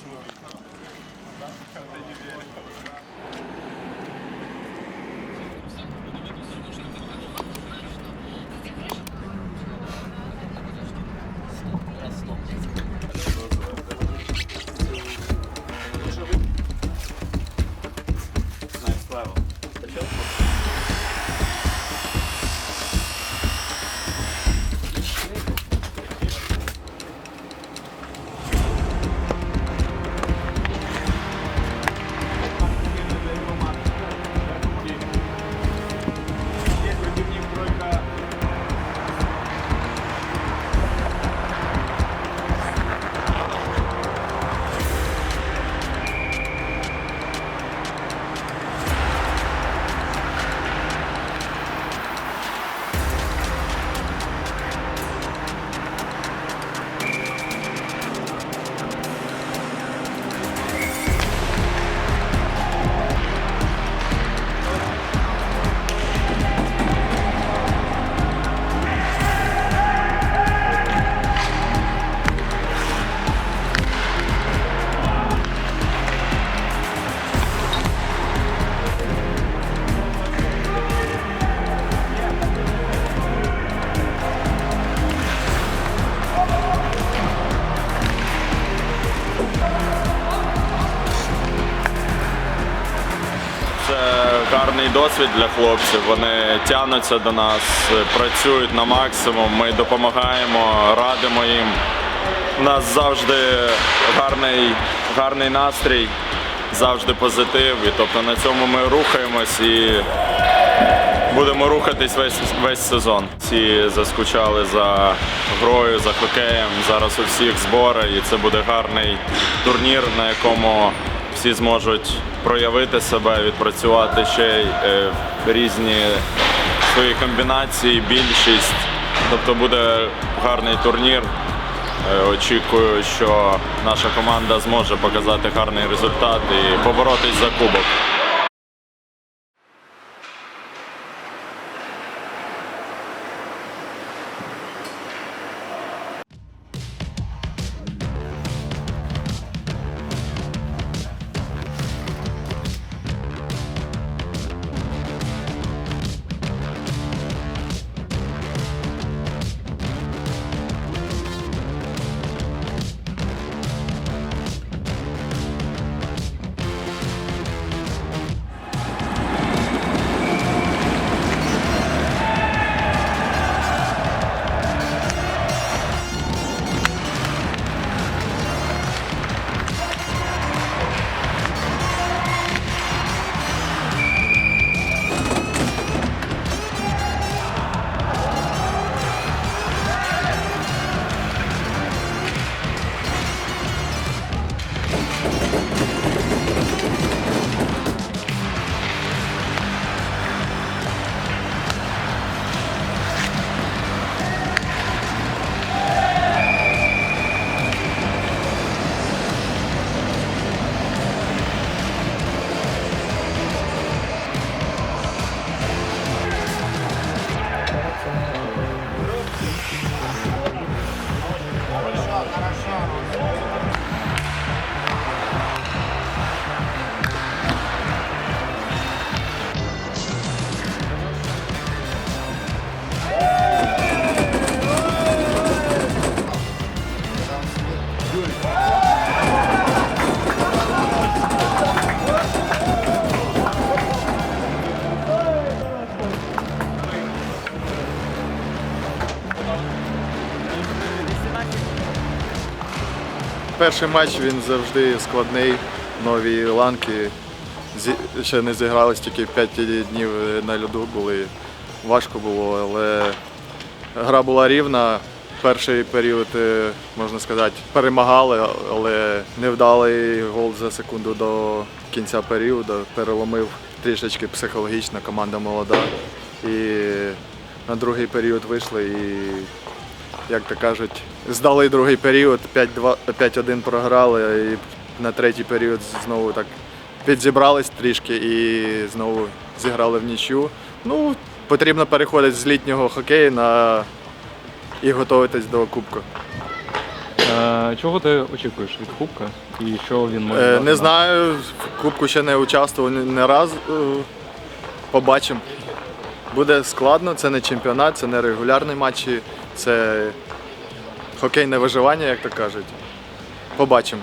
Це гарний досвід для хлопців. Вони тягнуться до нас, працюють на максимум. Ми допомагаємо, радимо їм. У нас завжди гарний, гарний настрій, завжди позитив. І тобто на цьому ми рухаємось і будемо рухатись весь, весь сезон. Всі заскучали за грою, за хокеєм. Зараз у всіх збори, і це буде гарний турнір, на якому всі зможуть проявити себе, відпрацювати ще е, різні свої комбінації, більшість. Тобто буде гарний турнір. Е, Очікую, що наша команда зможе показати гарний результат і поборотись за кубок. Перший матч він завжди складний, нові ланки. Ще не зігрались, тільки 5 днів на льоду були. Важко було, але гра була рівна. Перший період, е, можна сказати, перемагали, але невдалий гол за секунду до кінця періоду переломив трішечки психологічно, команда молода. І на другий період вийшли і як то кажуть, здали другий період, 5-2 5-1 програли, і на третій період знову так підзібрались трішки і знову зіграли в нічю. Ну, потрібно переходити з літнього хокею на і готуватись до кубку. Е, чого ти очікуєш від Кубка і що він може? Е, Не знаю, в Кубку ще не участвував ні раз. е, Побачимо. Буде складно, це не чемпіонат, це не регулярні матчі, це хокейне виживання, як то кажуть. Побачимо.